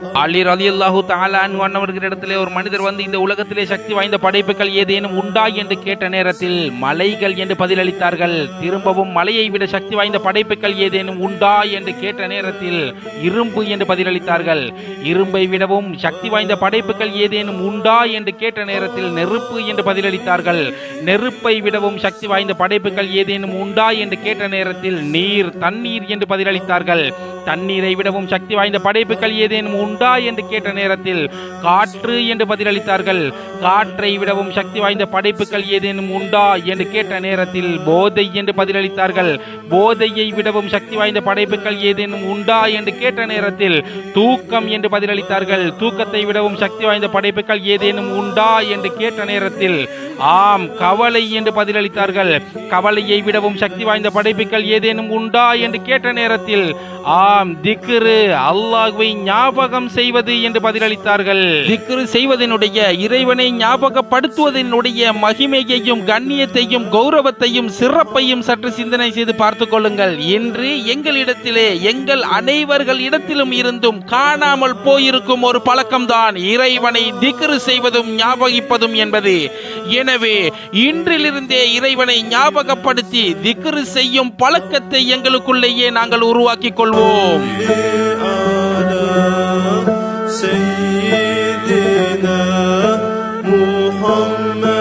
அலி ரலி அல்லாஹு தாலான் இடத்திலே ஒரு மனிதர் வந்து இந்த உலகத்திலே சக்தி வாய்ந்த படைப்புகள் ஏதேனும் உண்டா என்று கேட்ட நேரத்தில் மலைகள் என்று பதிலளித்தார்கள். திரும்பவும் மலையை விட சக்தி வாய்ந்த படைப்புகள் ஏதேனும் உண்டா என்று கேட்ட நேரத்தில் இரும்பு என்று பதிலளித்தார்கள். இரும்பை விடவும் சக்தி வாய்ந்த படைப்புகள் ஏதேனும் உண்டா என்று கேட்ட நேரத்தில் நெருப்பு என்று பதிலளித்தார்கள். நெருப்பை விடவும் சக்தி வாய்ந்த படைப்புகள் ஏதேனும் உண்டா என்று கேட்ட நேரத்தில் நீர் தண்ணீர் என்று பதிலளித்தார்கள். தண்ணீரை விடவும் சக்தி வாய்ந்த படைப்புகள் ஏதேனும் உண்டா என்று கேட்ட நேரத்தில் காற்று என்று பதிலளித்தார்கள். காற்றை விடவும் சக்தி வாய்ந்த படைப்புகள் ஏதேனும் உண்டா என்று கேட்ட நேரத்தில் போதை என்று பதிலளித்தார்கள். போதையை விடவும் சக்தி வாய்ந்த படைப்புகள் ஏதேனும் உண்டா என்று கேட்ட நேரத்தில் தூக்கம் என்று பதிலளித்தார்கள். தூக்கத்தை விடவும் சக்தி வாய்ந்த படைப்புகள் ஏதேனும் உண்டா என்று கேட்ட நேரத்தில் ஆம் கவலை என்று பதிலளித்தார்கள். கவலையை விடவும் சக்தி வாய்ந்த படைப்புகள் ஏதேனும் உண்டா என்று கேட்ட நேரத்தில் ஆம் திக்ரு அல்லாஹ்வை ஞாபகம் செய்வது என்று பதிலளித்தார்கள். திக்ரு செய்வதனுடைய இறைவனை ஞாபகப்படுத்துவதனுடைய மகிமையையும் கண்ணியத்தையும் கௌரவத்தையும் சிறப்பையும் சற்று சிந்தனை செய்து பார்த்து கொள்ளுங்கள். இன்று எங்களிடத்திலே எங்கள் அனைவர்கள் இடத்திலும் இருந்தும் காணாமல் போயிருக்கும் ஒரு பழக்கம்தான் இறைவனை திக்ரு செய்வதும் ஞாபகிப்பதும் என்பது. எனவே இன்றிலிருந்தே இறைவனை ஞாபகப்படுத்தி திக்ரு செய்யும் பழக்கத்தை எங்களுக்குள்ளேயே நாங்கள் உருவாக்கிக் கொள்வோம். Rum. Seyyidina Muhammed